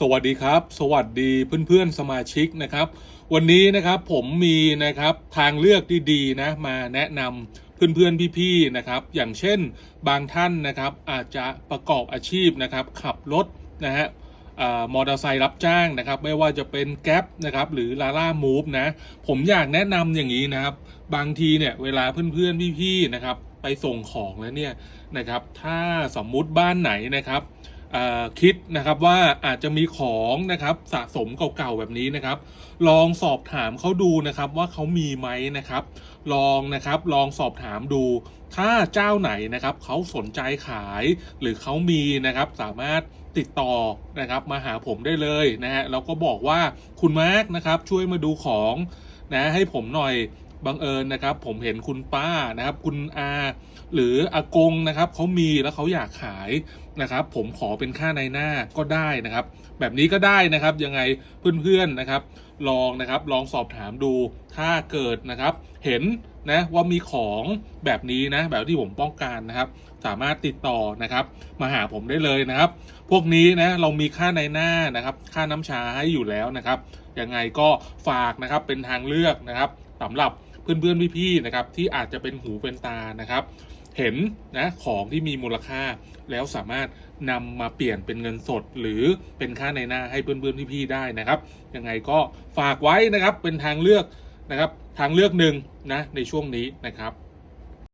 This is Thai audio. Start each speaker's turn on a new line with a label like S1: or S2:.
S1: สวัสดีครับ สวัสดีเพื่อนๆสมาชิกนะครับ วันนี้นะครับผมมีนะครับทางเลือกดีๆนะมาแนะนำเพื่อนๆพี่ๆนะครับ อย่างเช่นบางท่านนะครับอาจจะประกอบอาชีพนะครับ ขับรถนะฮะมอเตอร์ไซค์รับจ้างนะครับ ไม่ว่าจะเป็นแก๊ปนะครับหรือลาล่ามูฟนะผมอยากแนะนำอย่างนี้นะครับ บางทีเนี่ยเวลาเพื่อนๆพี่ๆนะครับ ไปส่งของแล้วเนี่ยนะครับ ถ้าสมมุติบ้านไหนนะครับ คิดนะครับว่าอาจจะมีของนะครับสะสมเก่าๆแบบนี้นะครับ ลองสอบถามเขาดูนะครับว่าเขามีไหมนะครับ ลองนะครับลองสอบถามดูถ้าเจ้าไหนนะครับเขาสนใจขายหรือเขามีนะครับสามารถติดต่อนะครับมาหาผมได้เลยนะฮะแล้วก็บอกว่าคุณมาร์กนะครับช่วยมาดูของนะให้ผมหน่อย บังเอิญนะครับ ผมเห็นคุณป้านะครับ คุณอาหรืออากงนะครับเขามีแล้วเขาอยากขายนะครับ ผมขอเป็นค่าในหน้าก็ได้นะครับ แบบนี้ก็ได้นะครับยังไงเพื่อนๆนะครับ ลองนะครับลองสอบถามดูถ้าเกิดนะครับ เห็นนะว่ามีของแบบนี้นะ แบบที่ผมป้องกันนะครับ สามารถติดต่อนะครับ มาหาผมได้เลยนะครับ พวกนี้นะเรามีค่าในหน้านะครับ ค่าน้ำชาให้อยู่แล้วนะครับยังไงก็ฝากนะครับเป็นทางเลือกนะครับสำหรับ เพื่อนๆพี่ๆนะครับที่อาจจะเป็นหูเป็นตานะครับ เห็นนะของที่มีมูลค่า แล้วสามารถนำมาเปลี่ยนเป็นเงินสด หรือเป็นค่าในหน้าให้เพื่อนๆพี่ๆได้นะครับยังไงก็ฝากไว้นะครับเป็นทางเลือกนะครับทางเลือกหนึ่งนะในช่วงนี้นะครับ